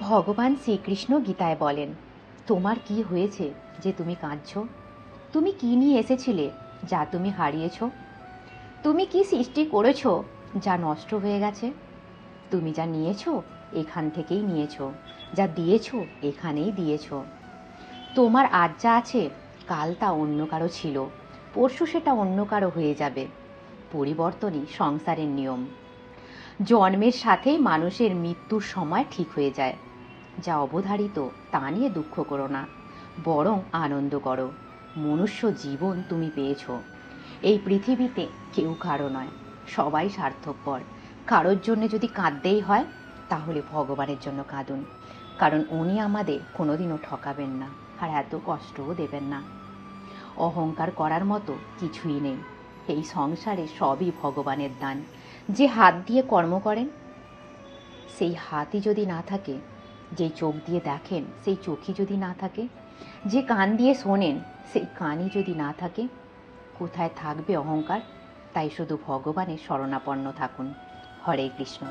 ভগবান শ্রীকৃষ্ণ গীতায় বলেন, তোমার কি হয়েছে যে তুমি কাঁদছ? তুমি কি নিয়ে এসেছিলে যা তুমি হারিয়েছ? তুমি কি সৃষ্টি করেছ যা নষ্ট হয়ে গেছে? তুমি যা নিয়েছো এখান থেকেই নিয়েছো, যা দিয়েছ এখানেই দিয়েছ। তোমার আজ যা আছে, কাল তা অন্য কারও ছিল, পরশু সেটা অন্য কারও হয়ে যাবে। পরিবর্তনই সংসারের নিয়ম। জন্মের সাথেই মানুষের মৃত্যুর সময় ঠিক হয়ে যায়। যা অবধারিত, তা নিয়ে দুঃখ করো না। বরং আনন্দ করো। মনুষ্য জীবন তুমি পেয়েছ। এই পৃথিবীতে কেউ কারও নয়, সবাই স্বার্থপর। কারোর জন্য যদি কাঁদতেই হয়, তাহলে ভগবানের জন্য কাঁদুন। কারণ উনি আমাদের কোনোদিনও ঠকাবেন না আর এত কষ্টও দেবেন না। অহংকার করার মতো কিছুই নেই। এই সংসারে সবই ভগবানের দান। যে হাত দিয়ে কর্ম করেন, সেই হাতই যদি না থাকে, যে চোখ দিয়ে দেখেন, সেই চোখই যদি না থাকে, যে কান দিয়ে শোনেন, সেই কানই যদি না থাকে, কোথায় থাকবে অহংকার? তাই শুধু ভগবানের শরণাপন্ন থাকুন। হরে কৃষ্ণ।